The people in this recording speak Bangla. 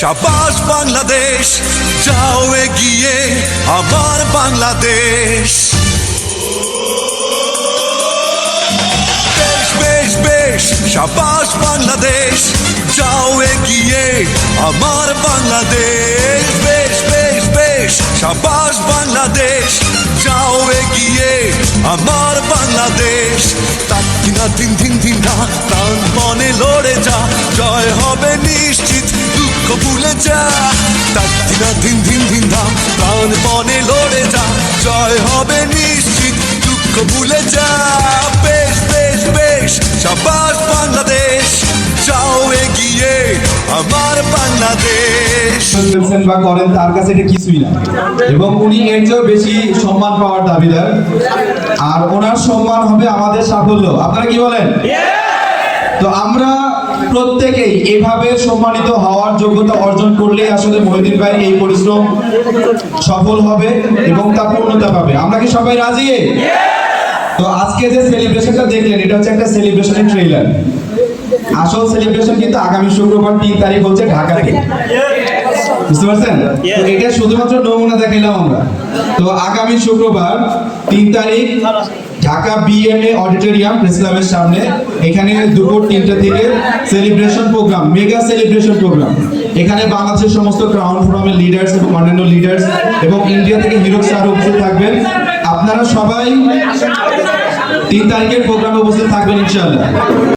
সাবাস বাংলাদেশ, যাও এগিয়ে আমার বাংলাদেশ। বেশ বেশ বেশ, সাবাস বাংলাদেশ, যাও এগিয়ে আমার বাংলাদেশ। বেশ বেশ বেশ, সাবাস বাংলাদেশ, যাও এগিয়ে আমার বাংলাদেশ। তাকিনা দিন দিন দিন না প্রাণ মনে লড়ে যা হবে নিশ্চিত দুঃখ ভুলে যা। বেশ বেশ বেশ সাবাস বাংলাদেশ। যাও এগিয়ে আমার বাংলাদেশ। বলছেন বা করেন তার কাছে এটা কিছুই না। এবং উনি এর চেয়েও বেশি সম্মান পাওয়ার দাবিদার। আর ওনার সম্মান হবে আমাদের সাফল্য। আপনারা কি বলেন? তো আমরা প্রত্যেকেই এভাবে সম্মানিত হওয়ার যোগ্যতা অর্জন করলে আসলে মহিদিন ভাই এই পরিশ্রম সফল হবে এবং তা পূর্ণতা পাবে। আমরা কি সবাই রাজি? তো আজকে যে সেলিব্রেশনটা দেখলেন, এটা হচ্ছে একটা সেলিব্রেশনের ট্রেলার আসল সেলিব্রেশন কিন্তু আগামী শুক্রবার তিন তারিখ হচ্ছে ঢাকাতে বুঝতে পারছেন? এটা শুধুমাত্র নমুনা দেখাইলাম আমরা। তো আগামী শুক্রবার তিন তারিখ ঢাকা বিএনএ অডিটোরিয়াম প্রেস ক্লাবের সামনে। এখানে দুপুর তিনটা থেকে celebration program mega celebration program এখানে বাংলাদেশের সমস্ত ক্রাউন ফোরামের লিডার্স এবং অন্যান্য লিডার্স এবং ইন্ডিয়া থেকে হিরো স্যার উপস্থিত থাকবেন। আপনারা সবাই তিন তারিখের প্রোগ্রামে উপস্থিত থাকবেন, ইনশাআল্লাহ।